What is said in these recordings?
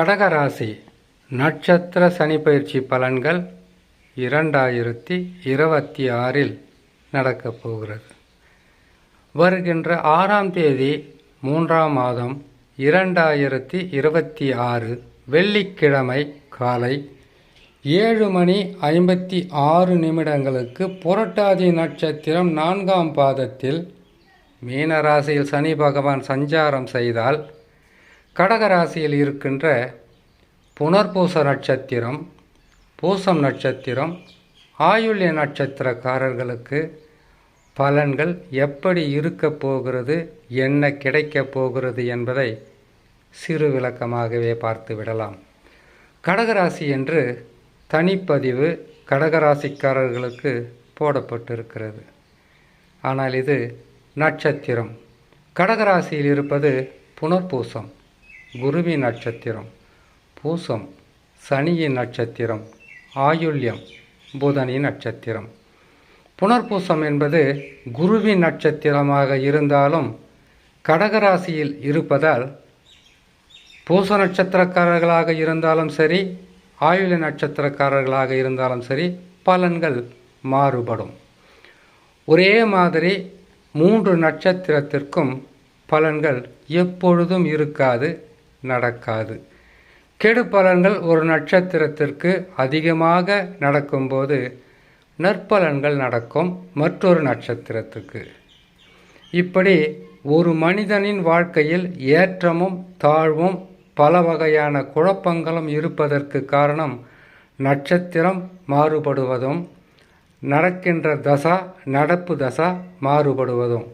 கடகராசி நட்சத்திர சனி பயிற்சி பலன்கள் இரண்டாயிரத்தி இருபத்தி ஆறில் நடக்கப் போகிறது. வருகின்ற ஆறாம் தேதி மூன்றாம் மாதம் இரண்டாயிரத்தி இருபத்தி ஆறு வெள்ளிக்கிழமை காலை ஏழு மணி ஐம்பத்தி ஆறு நிமிடங்களுக்கு புரட்டாதி நட்சத்திரம் நான்காம் பாதத்தில் மீனராசியில் சனி பகவான் சஞ்சாரம் செய்தால் கடகராசியில் இருக்கின்ற புனர்பூச நட்சத்திரம் பூசம் நட்சத்திரம் ஆயுள்ய நட்சத்திரக்காரர்களுக்கு பலன்கள் எப்படி இருக்கப் போகிறது என்ன கிடைக்கப் போகிறது என்பதை சிறு விளக்கமாகவே பார்த்து விடலாம். கடகராசி என்று தனிப்பதிவு கடகராசிக்காரர்களுக்கு போடப்பட்டிருக்கிறது. ஆனால் இது நட்சத்திரம். கடகராசியில் இருப்பது புனர்பூசம். குருவின் நட்சத்திரம் பூசம் சனியின் நட்சத்திரம் ஆயுள்யம் புதனின் நட்சத்திரம். புனர்பூசம் என்பது குருவின் நட்சத்திரமாக இருந்தாலும் கடகராசியில் இருப்பதால் பூச நட்சத்திரக்காரர்களாக இருந்தாலும் சரி ஆயுள நட்சத்திரக்காரர்களாக இருந்தாலும் சரி பலன்கள் மாறுபடும். ஒரே மாதிரி மூன்று நட்சத்திரத்திற்கும் பலன்கள் எப்பொழுதும் இருக்காது. நடக்காது. கெடு பலன்கள் ஒரு நட்சத்திரத்திற்கு அதிகமாக நடக்கும்போது நற்பலன்கள் நடக்கும் மற்றொரு நட்சத்திரத்துக்கு. இப்படி ஒரு மனிதனின் வாழ்க்கையில் ஏற்றமும் தாழ்வும் பல வகையான குழப்பங்களும் இருப்பதற்கு காரணம் நட்சத்திரம் மாறுபடுவதும் நடக்கின்ற தசா நடப்பு தசா மாறுபடுவதும்.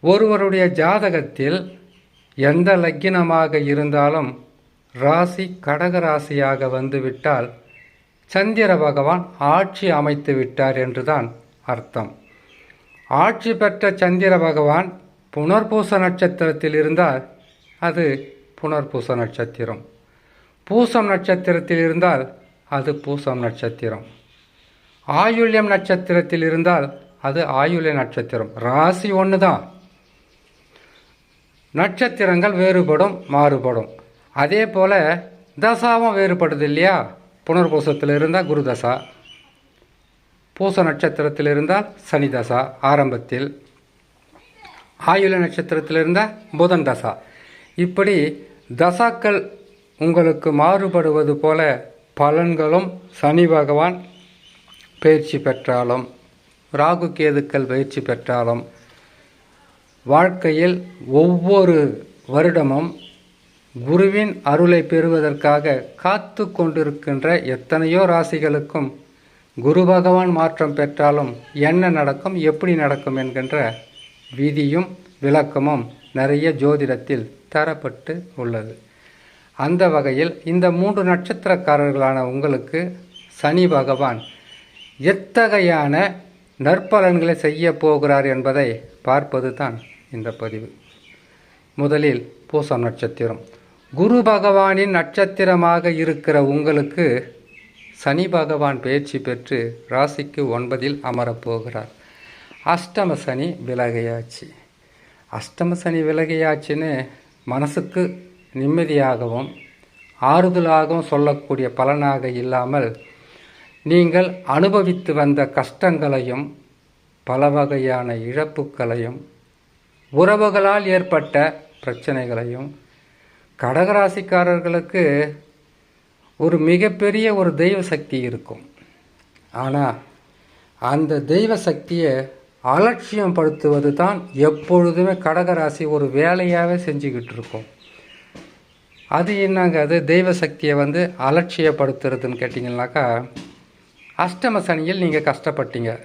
ஒருவருடைய ஜாதகத்தில் எந்த லக்கினமாக இருந்தாலும் ராசி கடக ராசியாக வந்துவிட்டால் சந்திர பகவான் ஆட்சி அமைத்து விட்டார் என்றுதான் அர்த்தம். ஆட்சி பெற்ற சந்திர பகவான் புனர்பூச நட்சத்திரத்தில் இருந்தால் அது புனர்பூச நட்சத்திரம். பூசம் நட்சத்திரத்தில் இருந்தால் அது பூசம் நட்சத்திரம். ஆயுள்யம் நட்சத்திரத்தில் இருந்தால் அது ஆயுள்ய நட்சத்திரம். ராசி ஒன்று தான் நட்சத்திரங்கள் வேறுபடும் மாறுபடும். அதே போல் தசாவும் வேறுபடுது இல்லையா? புனர்பூசத்தில் இருந்தால் குரு தசா பூச நட்சத்திரத்தில் இருந்தால் சனி தசா ஆரம்பத்தில் ஆயுள நட்சத்திரத்தில் இருந்தால் புதன் தசா. இப்படி தசாக்கள் உங்களுக்கு மாறுபடுவது போல பலன்களும் சனி பகவான் பயிற்சி பெற்றாலும் ராகு கேதுக்கள் பயிற்சி பெற்றாலும் வாழ்க்கையில் ஒவ்வொரு வருடமும் குருவின் அருளை பெறுவதற்காக காத்து கொண்டிருக்கின்ற எத்தனையோ ராசிகளுக்கும் குரு பகவான் மாற்றம் பெற்றாலும் என்ன நடக்கும் எப்படி நடக்கும் என்கின்ற விதியும் விளக்கமும் நிறைய ஜோதிடத்தில் தரப்பட்டு உள்ளது. அந்த வகையில் இந்த மூன்று நட்சத்திரக்காரர்களான உங்களுக்கு சனி பகவான் எத்தகையான நற்பலன்களை செய்ய போகிறார் என்பதை பார்ப்பது தான் இந்த பதிவு. முதலில் பூசம் நட்சத்திரம். குரு பகவானின் நட்சத்திரமாக இருக்கிற உங்களுக்கு சனி பகவான் பயிற்சி பெற்று ராசிக்கு ஒன்பதில் அமரப்போகிறார். அஷ்டம சனி விலகையாச்சு. அஷ்டம சனி விலகையாச்சுன்னு மனசுக்கு நிம்மதியாகவும் ஆறுதலாகவும் சொல்லக்கூடிய பலனாக இல்லாமல் நீங்கள் அனுபவித்து வந்த கஷ்டங்களையும் பல வகையான இழப்புகளையும் உறவுகளால் ஏற்பட்ட பிரச்சனைகளையும் கடகராசிக்காரர்களுக்கு ஒரு மிகப்பெரிய ஒரு தெய்வ சக்தி இருக்கும். ஆனால் அந்த தெய்வ சக்தியை அலட்சியம் படுத்துவது தான் எப்பொழுதுமே கடகராசி ஒரு வேலையாகவே செஞ்சுக்கிட்டு இருக்கும். அது என்னங்க அது? தெய்வ சக்தியை வந்து அலட்சியப்படுத்துறதுன்னு கேட்டிங்கனாக்கா அஷ்டம சனியில் நீங்கள் கஷ்டப்பட்டீங்க.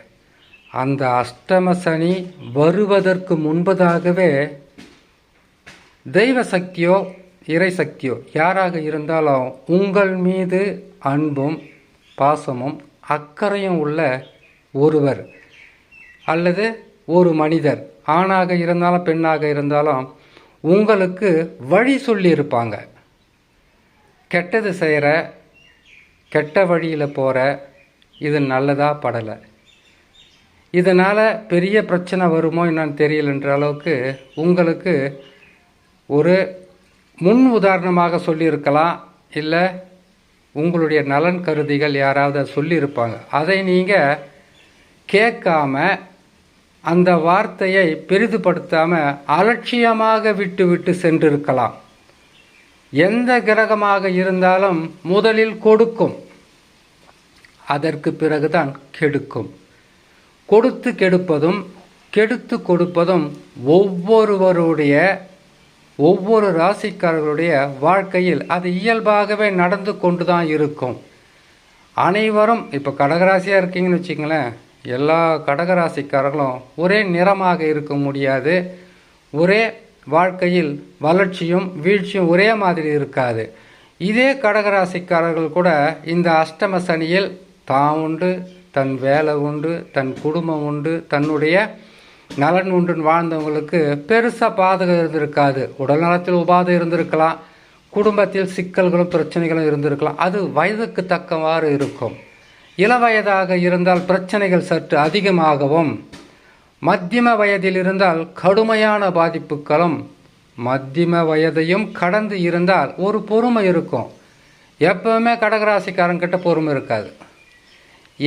அந்த அஷ்டம சனி வருவதற்கு முன்பதாகவே தெய்வ சக்தியோ இறை சக்தியோ யாராக இருந்தாலும் உங்கள் மீது அன்பும் பாசமும் அக்கறையும் உள்ள ஒருவர் அல்லது ஒரு மனிதர் ஆணாக இருந்தாலும் பெண்ணாக இருந்தாலும் உங்களுக்கு வழி சொல்லியிருப்பாங்க. கெட்டது செய்கிற கெட்ட வழியில் போகிற இது நல்லதாக படலை. இதனால் பெரிய பிரச்சனை வருமோ என்னன்னு தெரியலன்ற அளவுக்கு உங்களுக்கு ஒரு முன் உதாரணமாக சொல்லியிருக்கலாம். இல்லை உங்களுடைய நலன் கருதிகள் யாராவது சொல்லியிருப்பாங்க. அதை நீங்கள் கேட்காம அந்த வார்த்தையை பெரிதுபடுத்தாமல் அலட்சியமாக விட்டு விட்டு சென்றிருக்கலாம். எந்த கிரகமாக இருந்தாலும் முதலில் கொடுக்கும். அதற்கு பிறகுதான் கெடுக்கும். கொடுத்து கெடுப்பதும் கெடுத்து கொடுப்பதும் ஒவ்வொருவருடைய ஒவ்வொரு ராசிக்காரர்களுடைய வாழ்க்கையில் அது இயல்பாகவே நடந்து கொண்டு தான் இருக்கும். அனைவரும் இப்போ கடகராசியாக இருக்கீங்கன்னு வச்சுங்களேன் எல்லா கடகராசிக்காரர்களும் ஒரே நிறமாக இருக்க முடியாது. ஒரே வாழ்க்கையில் வளர்ச்சியும் வீழ்ச்சியும் ஒரே மாதிரி இருக்காது. இதே கடகராசிக்காரர்கள் கூட இந்த அஷ்டம சனியில் தான் உண்டு தன் வேலை உண்டு தன் குடும்பம் உண்டு தன்னுடைய நலன் உண்டுன்னு வாழ்ந்தவங்களுக்கு பெருசாக பாதகம் இருந்திருக்காது. உடல் நலத்தில் உபாதை இருந்திருக்கலாம் குடும்பத்தில் சிக்கல்களும் பிரச்சனைகளும் இருந்திருக்கலாம். அது வயதுக்கு தக்கவாறு இருக்கும். இளவயதாக இருந்தால் பிரச்சனைகள் சற்று அதிகமாகவும் மத்தியம வயதில் இருந்தால் கடுமையான பாதிப்புகளும் மத்தியம வயதையும் கடந்து இருந்தால் ஒரு பொறுமை இருக்கும். எப்பவுமே கடகராசிக்காரங்கிட்ட பொறுமை இருக்காது.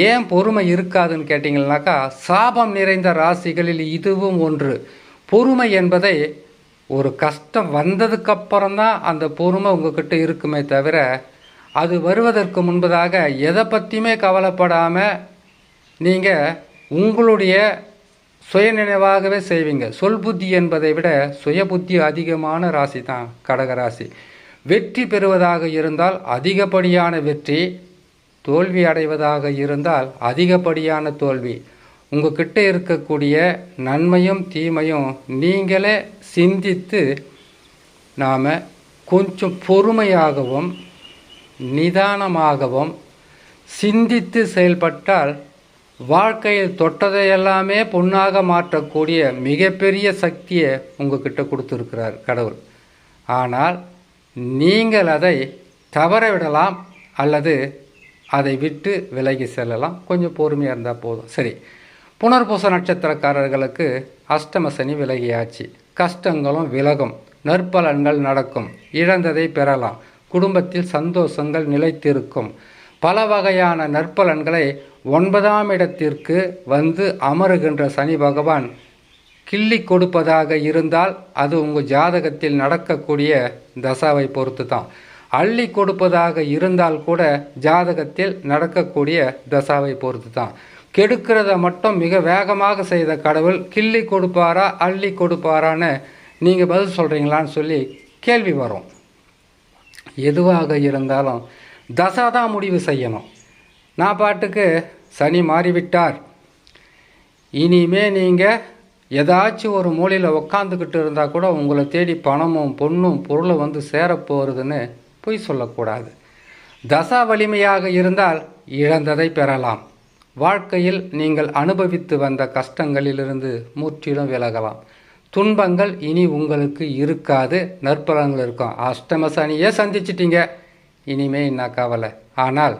ஏன் பொறுமை இருக்காதுன்னு கேட்டிங்கன்னாக்கா சாபம் நிறைந்த ராசிகளில் இதுவும் ஒன்று. பொறுமை என்பதை ஒரு கஷ்டம் வந்ததுக்கப்புறம் தான் அந்த பொறுமை உங்ககிட்ட இருக்குமே தவிர அது வருவதற்கு முன்பதாக எதை பற்றியுமே கவலைப்படாமல் நீங்கள் உங்களுடைய சுயநினைவாகவே செய்வீங்க. சொல் புத்தி என்பதை விட சுய புத்தி அதிகமான ராசி தான் கடகராசி வெற்றி பெறுவதாக இருந்தால் அதிகப்படியான வெற்றி தோல்வி அடைவதாக இருந்தால் அதிகப்படியான தோல்வி. உங்ககிட்ட இருக்கக்கூடிய நன்மையும் தீமையும் நீங்களே சிந்தித்து நாம் கொஞ்சம் பொறுமையாகவும் நிதானமாகவும் சிந்தித்து செயல்பட்டால் வாழ்க்கையில் தொட்டதை எல்லாமே பொன்னாக மாற்றக்கூடிய மிகப்பெரிய சக்தியை உங்ககிட்ட கொடுத்துருக்கிறார் கடவுள். ஆனால் நீங்கள் அதை தவற விடலாம் அல்லது அதை விட்டு விலகி செல்லலாம். கொஞ்சம் பொறுமையாக இருந்தால் போதும். சரி. புனர்பூச நட்சத்திரக்காரர்களுக்கு அஷ்டம சனி விலகியாச்சு. கஷ்டங்களும் விலகும். நற்பலன்கள் நடக்கும். இழந்ததை பெறலாம். குடும்பத்தில் சந்தோஷங்கள் நிலைத்திருக்கும். பல வகையான நற்பலன்களை ஒன்பதாம் இடத்திற்கு வந்து அமருகின்ற சனி பகவான் கிள்ளி கொடுப்பதாக இருந்தால் அது உங்கள் ஜாதகத்தில் நடக்கக்கூடிய தசாவை பொறுத்து தான் அள்ளி கொடுப்பதாக இருந்தால் கூட ஜாதகத்தில் நடக்கக்கூடிய தசாவை பொறுத்து தான் கெடுக்கிறத மட்டும் மிக வேகமாக செய்த கடவுள் கிள்ளி கொடுப்பாரா அள்ளி கொடுப்பாரான்னு நீங்கள் பதில் சொல்கிறீங்களான்னு சொல்லி கேள்வி வரும். எதுவாக இருந்தாலும் தசா தான் முடிவு செய்யணும். நான் பாட்டுக்கு சனி மாறிவிட்டார். இனிமே நீங்கள் ஏதாச்சும் ஒரு மூலையில் உக்காந்துக்கிட்டு இருந்தால் கூட உங்களை தேடி பணமும் பொண்ணும் பொருளும் வந்து சேரப்போகிறதுன்னு பொய் சொல்லக்கூடாது. தசா வலிமையாக இருந்தால் இழந்ததை பெறலாம். வாழ்க்கையில் நீங்கள் அனுபவித்து வந்த கஷ்டங்களிலிருந்து முற்றிலும் விலகலாம். துன்பங்கள் இனி உங்களுக்கு இருக்காது. நற்பலன்கள் இருக்கும். அஷ்டம சனியே சந்திச்சிட்டீங்க. இனிமே என்ன கவலை? ஆனால்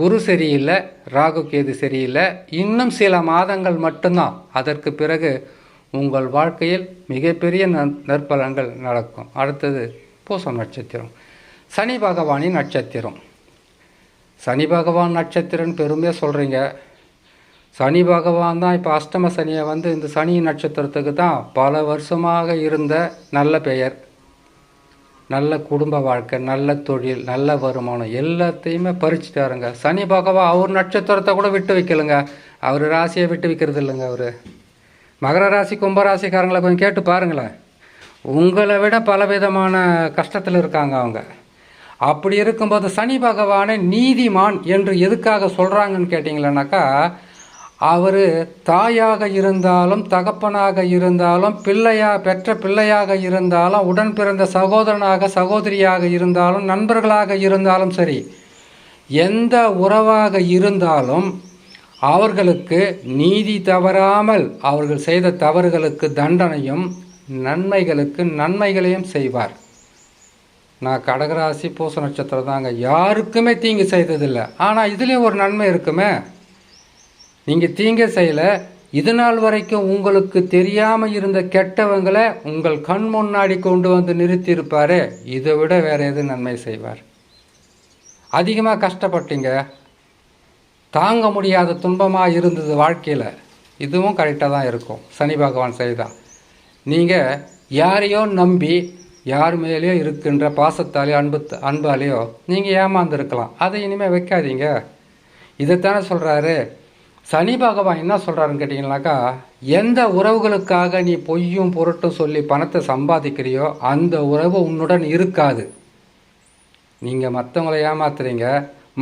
குரு சரியில்லை ராகு கேது சரியில்லை. இன்னும் சில மாதங்கள் மட்டும்தான். அதற்கு பிறகு உங்கள் வாழ்க்கையில் மிகப்பெரிய நற்பலன்கள் நடக்கும். அடுத்தது பூசம் நட்சத்திரம். சனி பகவானின் நட்சத்திரம். சனி பகவான் நட்சத்திரம்னு பெருமையாக சொல்கிறீங்க சனி பகவான் தான் இப்போ அஷ்டம சனியை வந்து இந்த சனி நட்சத்திரத்துக்கு தான் பல வருஷமாக இருந்த நல்ல பெயர். நல்ல குடும்ப வாழ்க்கை நல்ல தொழில் நல்ல வருமானம் எல்லாத்தையுமே பறிச்சுட்டாருங்க. சனி பகவான் அவர் நட்சத்திரத்தை கூட விட்டு வைக்கலுங்க. அவர் ராசியை விட்டு வைக்கிறது இல்லைங்க அவர். மகர ராசி கும்பராசிக்காரங்களை கொஞ்சம் கேட்டு பாருங்களேன். உங்களை விட பலவிதமான கஷ்டத்தில் இருக்காங்க அவங்க. அப்படி இருக்கும்போது சனி பகவானை நீதிமான் என்று எதுக்காக சொல்கிறாங்கன்னு கேட்டிங்களேனாக்கா அவர் தாயாக இருந்தாலும் தகப்பனாக இருந்தாலும் பிள்ளையா பெற்ற பிள்ளையாக இருந்தாலும் உடன் பிறந்த சகோதரனாக சகோதரியாக இருந்தாலும் நண்பர்களாக இருந்தாலும் சரி எந்த உறவாக இருந்தாலும் அவர்களுக்கு நீதி தவறாமல் அவர்கள் செய்த தவறுகளுக்கு தண்டனையும் நன்மைகளுக்கு நன்மைகளையும் செய்வார். நான் கடகராசி பூச நட்சத்திரம் தாங்க. யாருக்குமே தீங்கு செய்ததில்லை. ஆனால் இதுலேயும் ஒரு நன்மை இருக்குமே. நீங்கள் தீங்க செய்யலை. இது நாள் வரைக்கும் உங்களுக்கு தெரியாமல் இருந்த கெட்டவங்களை உங்கள் கண் முன்னாடி கொண்டு வந்து நிறுத்தியிருப்பார். இதை விட வேறு எது நன்மை செய்வார்? அதிகமாக கஷ்டப்பட்டீங்க. தாங்க முடியாத துன்பமாக இருந்தது வாழ்க்கையில். இதுவும் கரெக்டாக தான் இருக்கும். சனி பகவான் செய்தான். நீங்கள் யாரையோ நம்பி யார் மேலேயோ இருக்கின்ற பாசத்தாலேயோ அன்பு அன்பாலேயோ நீங்கள் ஏமாந்துருக்கலாம். அதை இனிமேல் வைக்காதீங்க. இதைத்தானே சொல்கிறாரு சனி பகவான் என்ன சொல்கிறாருன்னு கேட்டிங்கனாக்கா எந்த உறவுகளுக்காக நீ பொய்யும் பொருட்டும் சொல்லி பணத்தை சம்பாதிக்கிறியோ அந்த உறவு உன்னுடன் இருக்காது. நீங்கள் மற்றவங்கள ஏமாத்துறீங்க.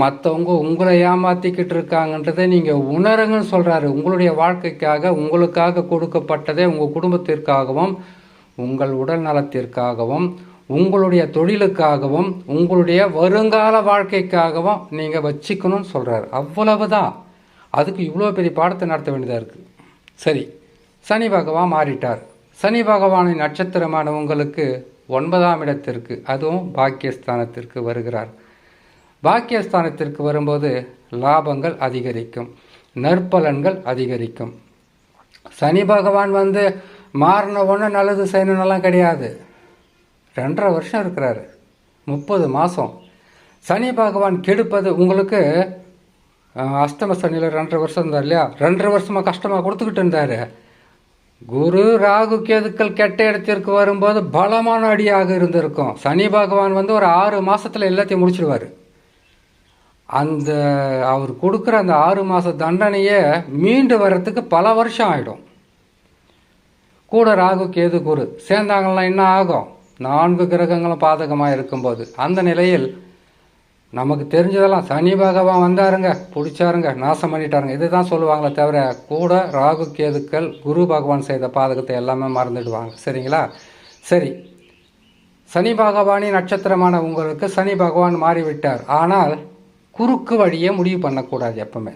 மற்றவங்க உங்களை ஏமாத்திக்கிட்டு இருக்காங்கன்றதை நீங்கள் உணருங்கன்னு சொல்கிறாரு உங்களுடைய வாழ்க்கைக்காக உங்களுக்காக கொடுக்கப்பட்டதே உங்கள் குடும்பத்திற்காகவும் உங்கள் உடல் நலத்திற்காகவும் உங்களுடைய தொழிலுக்காகவும் உங்களுடைய வருங்கால வாழ்க்கைக்காகவும் நீங்கள் வச்சுக்கணும்னு சொல்கிறாரு அவ்வளவுதான். அதுக்கு இவ்வளோ பெரிய பாடத்தை நடத்த வேண்டியதாக இருக்குது சரி சனி பகவான் மாறிட்டார். சனி பகவானின் நட்சத்திரமான உங்களுக்கு ஒன்பதாம் இடத்திற்கு அதுவும் பாக்கியஸ்தானத்திற்கு வருகிறார். பாக்கியஸ்தானத்திற்கு வரும்போது லாபங்கள் அதிகரிக்கும் நற்பலன்கள் அதிகரிக்கும். சனி பகவான் வந்து மாறின ஒன்று நல்லது செய்யணுன்னெல்லாம் கிடையாது. ரெண்டரை வருஷம் இருக்கிறாரு. முப்பது மாதம் சனி பகவான் கெடுப்பது உங்களுக்கு அஷ்டம சனியில் ரெண்டரை வருஷம் இருந்தார் இல்லையா? ரெண்டரை வருஷமாக கஷ்டமாக கொடுத்துக்கிட்டு இருந்தார். குரு ராகு கேதுக்கள் கெட்ட இடத்திற்கு வரும்போது பலமான அடியாக இருந்திருக்கும். சனி பகவான் வந்து ஒரு ஆறு மாதத்தில் எல்லாத்தையும் முடிச்சிடுவார் அந்த அவர் கொடுக்குற அந்த ஆறு மாத தண்டனையே மீண்டு வர்றதுக்கு பல வருஷம் ஆகிடும் கூட ராகு கேது குரு சேர்ந்தாங்கன்னா என்ன ஆகும்? நான்கு கிரகங்களும் பாதகமாக இருக்கும்போது. அந்த நிலையில் நமக்கு தெரிஞ்சதெல்லாம் சனி பகவான் வந்தாருங்க. பிடிச்சாருங்க. நாசம் பண்ணிட்டாருங்க. இதுதான் சொல்லுவாங்களே தவிர கூட ராகு கேதுக்கள் குரு பகவான் செய்த பாதகத்தை எல்லாமே மறந்துடுவாங்க. சரிங்களா? சரி. சனி பகவானின் நட்சத்திரமான உங்களுக்கு சனி பகவான் மாறிவிட்டார். ஆனால் குறுக்கு வழியே முடிவு பண்ணக்கூடாது எப்பவுமே.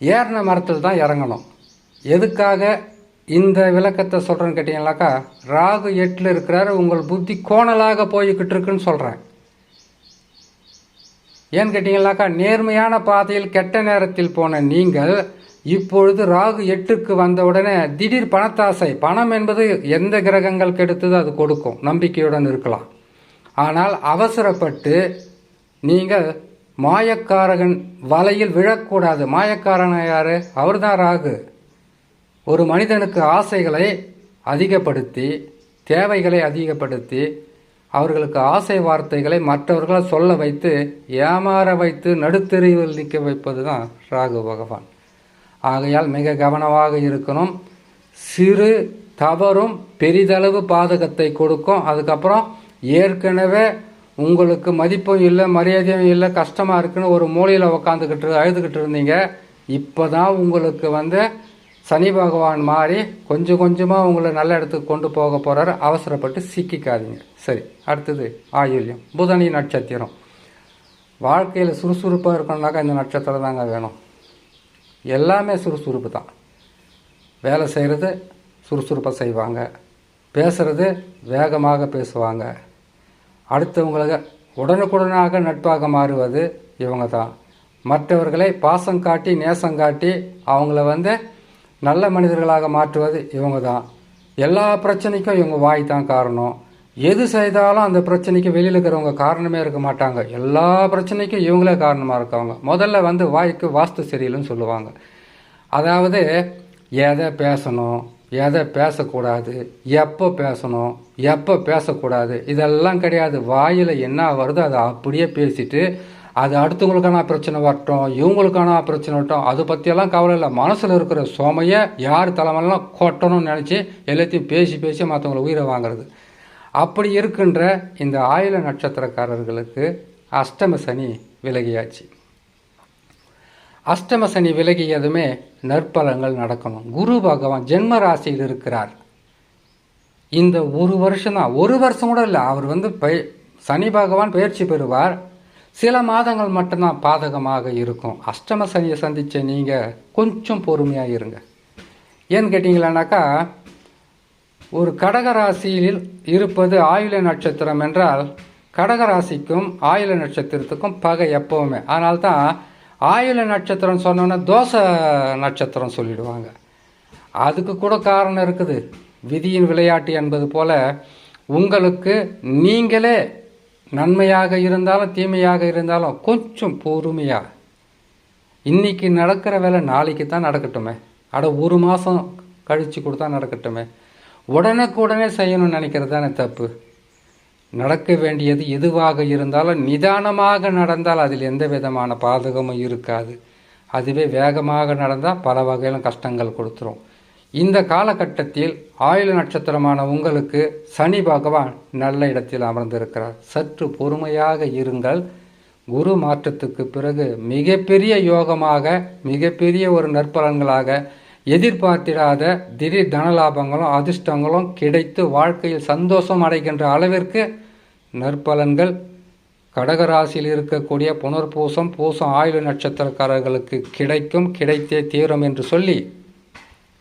ஏறின மரத்தில் தான் இறங்கணும். எதுக்காக இந்த விளக்கத்தை சொல்கிறேன்னு கேட்டிங்கனாக்கா ராகு எட்டில் இருக்கிறாரு உங்கள் புத்தி கோணலாக போய்கிட்டு இருக்குன்னு சொல்கிறேன் ஏன்னு கேட்டிங்கனாக்கா நேர்மையான பாதையில் கெட்ட நேரத்தில் போன நீங்கள் இப்பொழுது ராகு எட்டுக்கு வந்த உடனே திடீர் பணத்தாசை பணம் என்பது எந்த கிரகங்கள் கெடுத்ததோ அது கொடுக்கும் நம்பிக்கையுடன் இருக்கலாம். ஆனால் அவசரப்பட்டு நீங்கள் மாயக்காரகன் வலையில் விழக்கூடாது. மாயக்காரன் யார்? அவர்தான் ராகு. ஒரு மனிதனுக்கு ஆசைகளை அதிகப்படுத்தி தேவைகளை அதிகப்படுத்தி அவர்களுக்கு ஆசை வார்த்தைகளை மற்றவர்களை சொல்ல வைத்து ஏமாற வைத்து நடுத்தெருவில் நிற்க வைப்பது தான் ராகு பகவான். ஆகையால் மிக கவனமாக இருக்கணும். சிறு தவறும் பெரிதளவு பாதகத்தை கொடுக்கும். அதுக்கப்புறம் ஏற்கனவே உங்களுக்கு மதிப்பும் இல்லை மரியாதையும் இல்லை கஷ்டமாக இருக்குன்னு ஒரு மூலையில் உக்காந்துக்கிட்டு அழுதுகிட்டு இருந்தீங்க. இப்போ தான் உங்களுக்கு வந்து சனி பகவான் மாறி கொஞ்சம் கொஞ்சமாக உங்களை நல்ல இடத்துக்கு கொண்டு போக போகிறாரு அவசரப்பட்டு சிக்கிக்காதீங்க. சரி அடுத்தது ஆயுள்யம். புதனி நட்சத்திரம். வாழ்க்கையில் சுறுசுறுப்பாக இருக்கணும்னாக்கா இந்த நட்சத்திரம் தாங்க வேணும். எல்லாமே சுறுசுறுப்பு தான். வேலை செய்கிறது சுறுசுறுப்பாக செய்வாங்க. பேசுகிறது வேகமாக பேசுவாங்க. அடுத்தவங்களுக்கு உடனுக்குடனாக நட்பாக மாறுவது இவங்க தான். மற்றவர்களை பாசம் காட்டி நேசம் காட்டி அவங்கள வந்து நல்ல மனிதர்களாக மாற்றுவது இவங்க தான். எல்லா பிரச்சனைக்கும் இவங்க வாய் தான் காரணம். எது செய்தாலும் அந்த பிரச்சனைக்கு வெளியில் இருக்கிறவங்க காரணமே இருக்க மாட்டாங்க. எல்லா பிரச்சனைக்கும் இவங்களே காரணமாக இருக்கவங்க. முதல்ல வந்து வாய்க்கு வாஸ்து சரியில்லைன்னு சொல்லுவாங்க. அதாவது எதை பேசணும் எதை பேசக்கூடாது எப்போ பேசணும் எப்போ பேசக்கூடாது இதெல்லாம் கிடையாது. வாயில் என்ன வருதோ அதை அப்படியே பேசிட்டு அது அடுத்தவங்களுக்கான பிரச்சனை வரட்டும் இவங்களுக்கான பிரச்சனை வரட்டும் அதை பற்றியெல்லாம் கவலை இல்லை. மனசில் இருக்கிற சுமையை யார் தலைமையெல்லாம் கொட்டணும்னு நினச்சி எல்லாத்தையும் பேசி பேசி மற்றவங்களை உயிரை வாங்குறது. அப்படி இருக்கின்ற இந்த ஆயுள நட்சத்திரக்காரர்களுக்கு அஷ்டம சனி விலகியாச்சு. அஷ்டம சனி விலகியதுமே நற்பலங்கள் நடக்கணும். குரு பகவான் ஜென்ம ராசியில் இருக்கிறார். இந்த ஒரு வருஷம் தான் ஒரு வருஷம் கூட இல்லை. அவர் வந்து பய சனி பகவான் பயிற்சி பெறுவார். சில மாதங்கள் மட்டும்தான் பாதகமாக இருக்கும். அஷ்டம சனியை சந்தித்த நீங்கள் கொஞ்சம் பொறுமையாக இருங்க. ஏன்னு கேட்டிங்களானாக்கா ஒரு கடக ராசியில் இருப்பது ஆயுள நட்சத்திரம் என்றால் கடகராசிக்கும் ஆயுள நட்சத்திரத்துக்கும் பகை எப்போவுமே. அதனால்தான் ஆயுள நட்சத்திரம் சொன்னோன்னா தோசை நட்சத்திரம் சொல்லிடுவாங்க. அதுக்கு கூட காரணம் இருக்குது. விதியின் விளையாட்டு என்பது போல உங்களுக்கு நீங்களே நன்மையாக இருந்தாலும் தீமையாக இருந்தாலும் கொஞ்சம் பொறுமையாக. இன்றைக்கி நடக்கிற வேலை நாளைக்கு தான் நடக்கட்டுமே. அட ஒரு மாதம் கழித்து கொடுத்தா நடக்கட்டுமே. உடனுக்குடனே செய்யணும்னு நினைக்கிறது தானே தப்பு. நடக்க வேண்டியது எதுவாக இருந்தாலும் நிதானமாக நடந்தால் அதில் எந்த விதமான பாதகமும் இருக்காது. அதுவே வேகமாக நடந்தால் பல வகையிலும் கஷ்டங்கள் கொடுத்துரும். இந்த காலகட்டத்தில் ஆயுள நட்சத்திரமான உங்களுக்கு சனி பகவான் நல்ல இடத்தில் அமர்ந்திருக்கிறார். சற்று பொறுமையாக இருங்கள். குரு மாற்றத்துக்கு பிறகு மிகப்பெரிய யோகமாக மிகப்பெரிய ஒரு நற்பலன்களாக எதிர்பார்த்திடாத திடீர் தனலாபங்களும் அதிர்ஷ்டங்களும் கிடைத்து வாழ்க்கையில் சந்தோஷம் அடைகின்ற அளவிற்கு நற்பலன்கள். கடகராசியில் இருக்கக்கூடிய புனர்பூசம் பூசம் ஆயுள் நட்சத்திரக்காரர்களுக்கு கிடைக்கும் கிடைத்தே தீரும் என்று சொல்லி